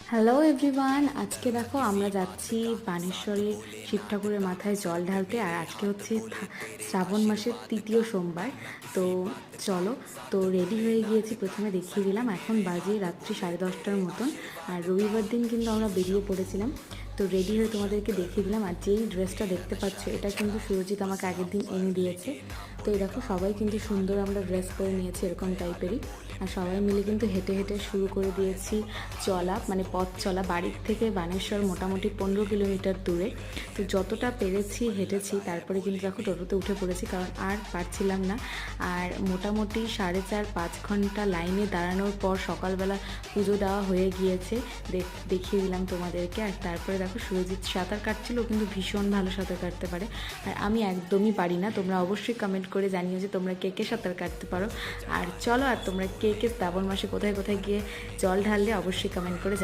Hello everyone আজকে দেখো আমরা যাচ্ছি বানেশ্বরের শিব ঠাকুরের মাথায় জল ঢালতে, আর আজকে হচ্ছে শ্রাবণ মাসের তৃতীয় সোমবার। তো চলো, তো রেডি হয়ে গিয়েছি। প্রথমে দেখিয়ে দিলাম, এখন বাজে রাত্রি সাড়ে দশটার মতন, আর রবিবার দিন কিন্তু আমরা বেরিয়ে পড়েছিলাম। তো রেডি হয়ে তোমাদেরকে দেখিয়ে দিলাম আর যেই ড্রেসটা দেখতে পাচ্ছ, এটা কিন্তু সুরজিৎ আমাকে আগের দিন এনে দিয়েছে। তো এই দেখো, সবাই কিন্তু সুন্দর আমরা ড্রেস করে নিয়েছি এরকম টাইপেরই আর সবাই মিলে কিন্তু হেঁটে হেঁটে শুরু করে দিয়েছি চলা মানে পথ চলা। বাড়ির থেকে বানেশ্বর মোটামুটি পনেরো কিলোমিটার দূরে। তো যতটা পেরেছি, হেঁটেছি, তারপরে কিন্তু দেখো টোটোতে উঠে পড়েছি কারণ আর পারছিলাম না। আর মোটামুটি সাড়ে চার, পাঁচ ঘণ্টা লাইনে দাঁড়ানোর পর সকালবেলা পুজো দেওয়া হয়ে গিয়েছে। দেখ- দেখিয়ে দিলাম তোমাদেরকে। আর তারপরে দেখো সুরজিৎ সাঁতার কাটছিল কিন্তু ভীষণ ভালো সাঁতার কাটতে পারে আর আমি একদমই পারি না, তোমরা অবশ্যই কমেন্ট করে জানিও যে তোমরা কে কে সাঁতার কাটতে পারো আর চলো, আর তোমরা কে কে শ্রাবণ মাসে কোথায় কোথায় গিয়ে জল ঢাললে অবশ্যই কমেন্ট করে।